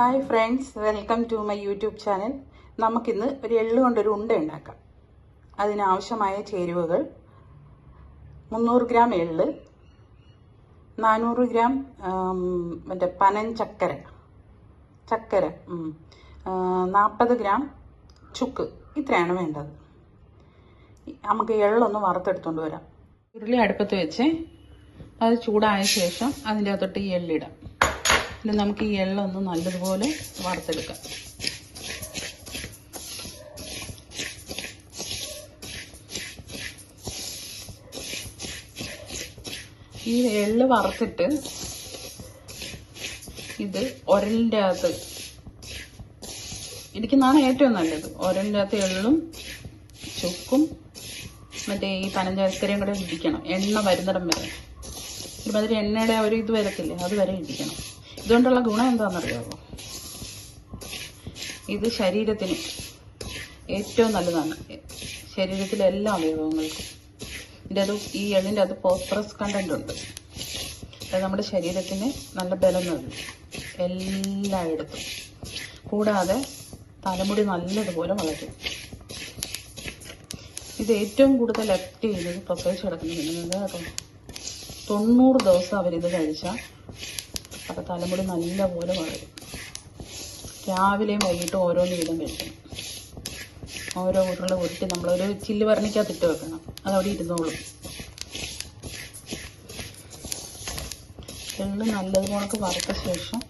Hi friends welcome to my YouTube channel നമുക്കിന്ന് ഒരു എള്ള് കൊണ്ടൊരു ഉണ്ട ഉണ്ടാക്കാം. അതിനാവശ്യമായ ചേരുവകൾ. മുന്നൂറ് ഗ്രാം എള്ള്. നാനൂറ് ഗ്രാം മറ്റേ പനൻ ചക്കര. ചക്കര നാൽപ്പത് ഗ്രാം ചുക്ക്. ഇത്രയാണ് വേണ്ടത്. നമുക്ക് എള്ളൊന്ന് വറുത്തെടുത്തുകൊണ്ട് വരാം. ഉരുളി അടുപ്പത്ത് വെച്ച് അത് ചൂടായ ശേഷം അതിന്റെ അകത്തോട്ട് ഈ എള്ളിടാം പിന്നെ നമുക്ക് ഈ എള്ളൊന്ന് നല്ലതുപോലെ വറുത്തെടുക്കാം. ഈ എള്ള് വറുത്തിട്ട് ഇത് ഒരലിന്റെ അകത്ത് ഇരിക്കുന്നതാണ് ഏറ്റവും നല്ലത്. ഒരലിന്റെ അകത്ത് എള്ളും ചുക്കും മറ്റേ ഈ പനഞ്ചക്കരയും കൂടെ ഇടിക്കണം എണ്ണ വരുന്നിടം വരെ. ഒരുമാതിരി എണ്ണയുടെ ഒരു ഇത് വരത്തില്ലേ? അത് വരെ ഇടിക്കണം ഇതുകൊണ്ടുള്ള ഗുണം എന്താണെന്നറിയാമോ ഇത് ശരീരത്തിന് ഏറ്റവും നല്ലതാണ്. ശരീരത്തിലെ എല്ലാ അവയവങ്ങൾക്കും. ഇതിന്റെ അത് ഈ എള്ളിന്റെ അത് ഫോസ്ഫറസ് കണ്ടന്റ് ഉണ്ട്. അത് നമ്മുടെ ശരീരത്തിന് നല്ല ബലം നൽകും. എല്ലായിടത്തും. കൂടാതെ തലമുടി നല്ലതുപോലെ വളരും. ഇത് ഏറ്റവും കൂടുതൽ എഫക്റ്റ് ചെയ്യുന്നത് പ്രസവിച്ച് കിടക്കുന്നത് തൊണ്ണൂറ് ദിവസം അവരിത് കഴിച്ചാൽ അപ്പോൾ തലമുടി നല്ലപോലെ വളരും രാവിലെയും വൈകിട്ടും ഓരോന്ന് വീതം കഴിക്കണം ഓരോ ഉരുള ഉരുട്ടി നമ്മളൊരു ചില്ല് ഭരണിക്കകത്ത് ഇട്ട് വെക്കണം. അതവിടെ ഇരുന്നോളും. എള്ള് നല്ലതുപോലെ വറുത്ത ശേഷം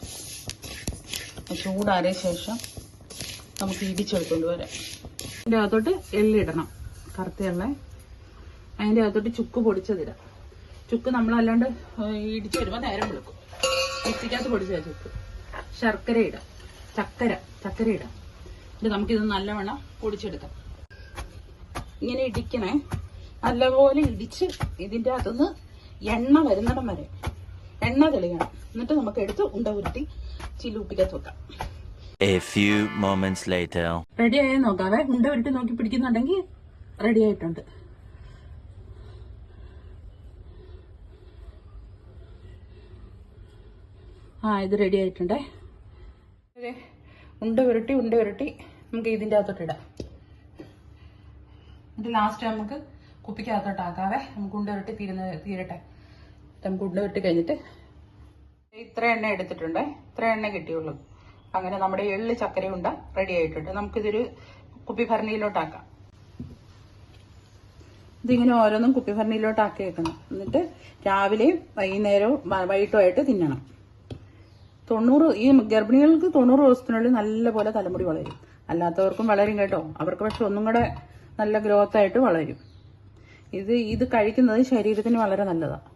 ചൂടാറിയ ശേഷം നമുക്ക് ഇടിച്ചെടുത്തുകൊണ്ട് വരാം. അതിന്റെ അകത്തോട്ട് എള്ളിടണം കറുത്ത എള്ള. അതിന്റെ അകത്തോട്ട് ചുക്ക് പൊടിച്ചതിടാം. ചുക്ക് നമ്മളല്ലാണ്ട് ഇടിച്ചു വരുമ്പോൾ നേരം കൊടുക്കും മിക്സിക്കകത്ത് പൊടിച്ച ചുക്ക് ശർക്കര ഇടാം. ചക്കര ചക്കര ഇടാം. എന്നിട്ട് നമുക്കിത് നല്ലവണ്ണം പൊടിച്ചെടുക്കാം. ഇങ്ങനെ ഇടിക്കണേ. നല്ലപോലെ ഇടിച്ച് ഇതിന്റെ അകത്തുനിന്ന് എണ്ണ വരുന്നിടം വരെ. എണ്ണ തെളിയണം. എന്നിട്ട് നമുക്ക് എടുത്ത് ഉണ്ട ഉരുട്ടി ചില്ലൂപ്പിക്കകത്ത് വെക്കാം. A few moments later. Ready ആയി നോക്കാവേ. ഉണ്ട ഉരുട്ടി നോക്കി പിടിക്കുന്നുണ്ടെങ്കിൽ റെഡി ആയിട്ടുണ്ട്. ആ ഇത് റെഡി ആയിട്ടുണ്ടേ. ഉണ്ട ഉരുട്ടി ഉണ്ട ഉരുട്ടി നമുക്ക് ഇതിന്റെ അകത്തോട്ട് ഇടാം. എന്നിട്ട് ലാസ്റ്റ് നമുക്ക് കുപ്പിക്കകത്തോട്ട് ആക്കാവേ. നമുക്ക് ഉണ്ട ഉരുട്ടി തീരുന്ന തീരട്ടെ. നമുക്ക് ഉണ്ട ഉരുട്ടി കഴിഞ്ഞിട്ട് ഇത്ര എണ്ണ എടുത്തിട്ടുണ്ട്. ഇത്ര എണ്ണ കിട്ടിയുള്ളൂ. അങ്ങനെ നമ്മുടെ എള്ള് ചക്കര ഉണ്ട റെഡി ആയിട്ടുണ്ട്. നമുക്കിതൊരു കുപ്പി ഭരണിയിലോട്ടാക്കാം ഇതിങ്ങനെ ഓരോന്നും കുപ്പി ഭരണിയിലോട്ടാക്കി വെക്കണം എന്നിട്ട് രാവിലെയും വൈകുന്നേരവും വൈകിട്ടുമായിട്ട് തിന്നണം. തൊണ്ണൂറ് ഈ ഗർഭിണികൾക്ക് തൊണ്ണൂറ് ദിവസത്തിനുള്ളിൽ നല്ലപോലെ തലമുടി വളരും. അല്ലാത്തവർക്കും വളരും കേട്ടോ. അവർക്ക് പക്ഷെ ഒന്നും കൂടെ നല്ല ഗ്രോത്തായിട്ട് വളരും. ഇത് ഇത് കഴിക്കുന്നത് ശരീരത്തിന് വളരെ നല്ലതാണ്